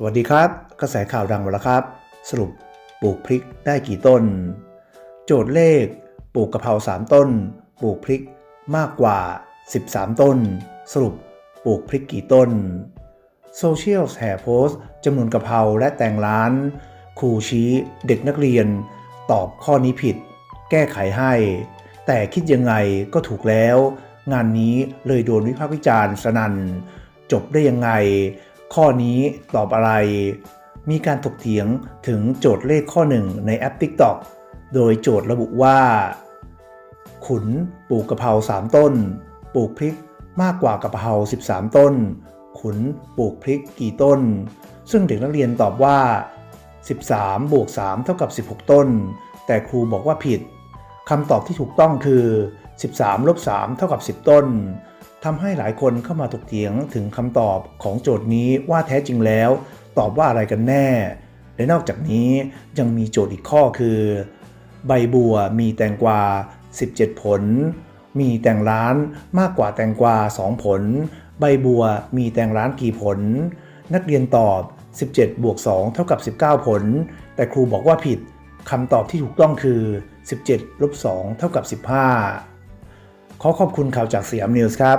สวัสดีครับ กระแสข่าวดังมาแล้วครับ สรุปปลูกพริกได้กี่ต้น โจทย์เลข ปลูกกะเพรา3ต้น ปลูกพริกมากกว่า 13 ต้น สรุปปลูกพริกกี่ต้น โซเชียลแห่โพสต์จำนวนกะเพราและแตงร้าน ครูชี้เด็กนักเรียน ตอบข้อนี้ผิด แก้ไขให้ แต่คิดยังไงก็ถูกแล้ว งานนี้เลยโดนวิพากษ์วิจารณ์สนั่นจบได้ยังไง ข้อนี้ตอบอะไร มีการถกเถียงถึงโจทย์เลขข้อหนึ่งในแอป TikTok โดยโจทย์ระบุว่า ขุนปลูกกะเพรา3 ต้น ปลูกพริกมากกว่ากะเพรา13 ต้น ขุนปลูกพริกกี่ต้น ซึ่งเด็กนักเรียนตอบว่า 13 บวก 3 เท่ากับ 16 ต้น แต่ครูบอกว่าผิดคำตอบที่ถูกต้องคือ 13 ลบ 3 เท่ากับ 10 ต้น ทำให้หลายคนเข้ามาถกเถียงถึงคำตอบของโจทย์นี้ว่าแท้จริงแล้ว ตอบว่าอะไรกันแน่ และนอกจากนี้ยังมีโจทย์อีกข้อคือ ใบบัวมีแตงกวา 17 ผล มีแตงร้านมากกว่าแตงกวา 2 ผล ใบบัวมีแตงร้านกี่ผล นักเรียนตอบ 17 บวก 2 เท่ากับ 19 ผล แต่ครูบอกว่าผิดคำตอบที่ถูกต้องคือ 17 ลบ 2 เท่ากับ 15 ขอขอบคุณข่าวจากสยามนิวส์ครับ